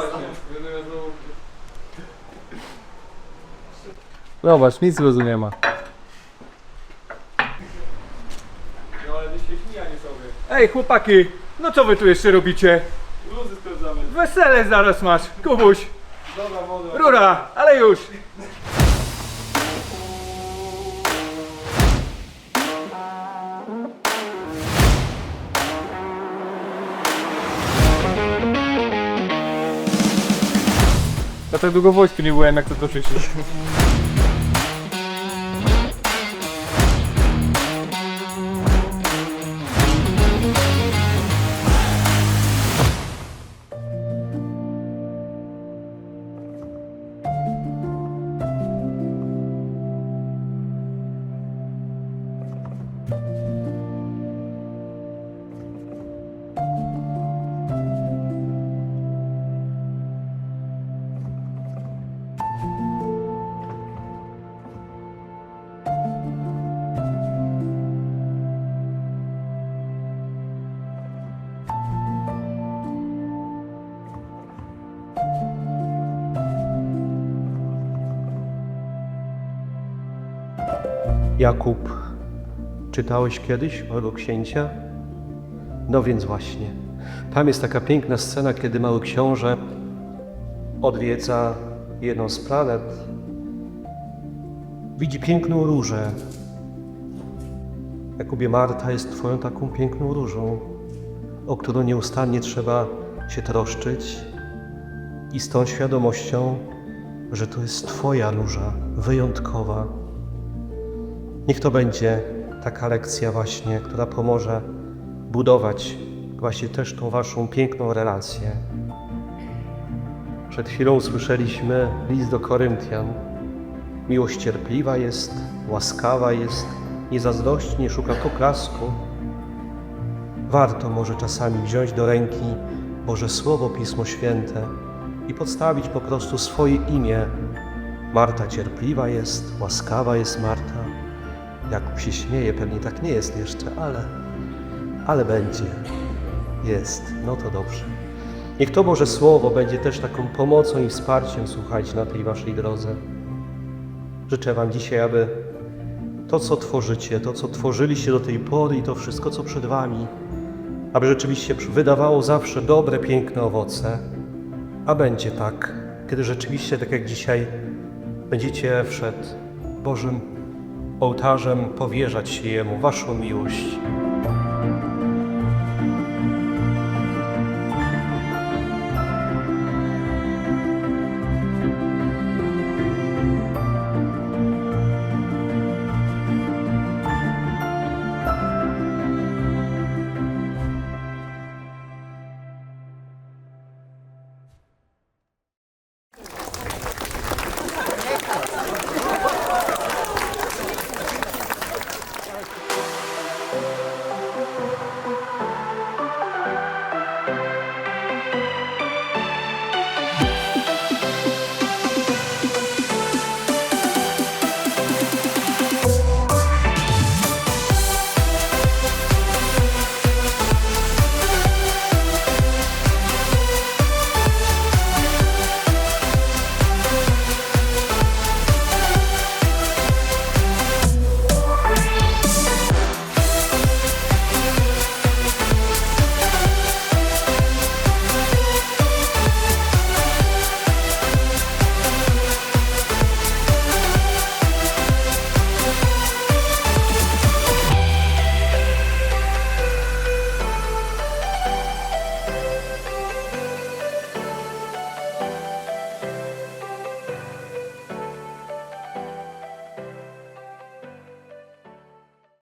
właśnie. Zobacz, nic luzu nie ma. No ale wy się śmijanie sobie. Ej chłopaki, no co wy tu jeszcze robicie? Luzy sprawdzamy. Wesele zaraz masz, Kubuś, Dobra, woda. rura, ale już. Ja tak długo w wojsku nie byłem, jak to toczy się. Jakub, czytałeś kiedyś małego księcia? No więc właśnie. Tam jest taka piękna scena, kiedy mały książę odwiedza jedną z planet. Widzi piękną różę. Jakubie, Marta jest Twoją taką piękną różą, o którą nieustannie trzeba się troszczyć i z tą świadomością, że to jest Twoja róża, wyjątkowa. Niech to będzie taka lekcja właśnie, która pomoże budować właśnie też tą waszą piękną relację. Przed chwilą usłyszeliśmy list do Koryntian. Miłość cierpliwa jest, łaskawa jest, nie zazdrości, nie szuka poklasku. Warto może czasami wziąć do ręki Boże Słowo, Pismo Święte i podstawić po prostu swoje imię. Marta cierpliwa jest, łaskawa jest Marta. Jakub się śmieje, pewnie tak nie jest jeszcze, ale, ale będzie. Jest, no to dobrze. Niech to Boże Słowo będzie też taką pomocą i wsparciem, słuchajcie, na tej waszej drodze. Życzę wam dzisiaj, aby to, co tworzycie, to, co tworzyliście do tej pory i to wszystko, co przed wami, aby rzeczywiście wydawało zawsze dobre, piękne owoce. A będzie tak, kiedy rzeczywiście, tak jak dzisiaj, będziecie przed Bożym ołtarzem powierzać się Jemu waszą miłość,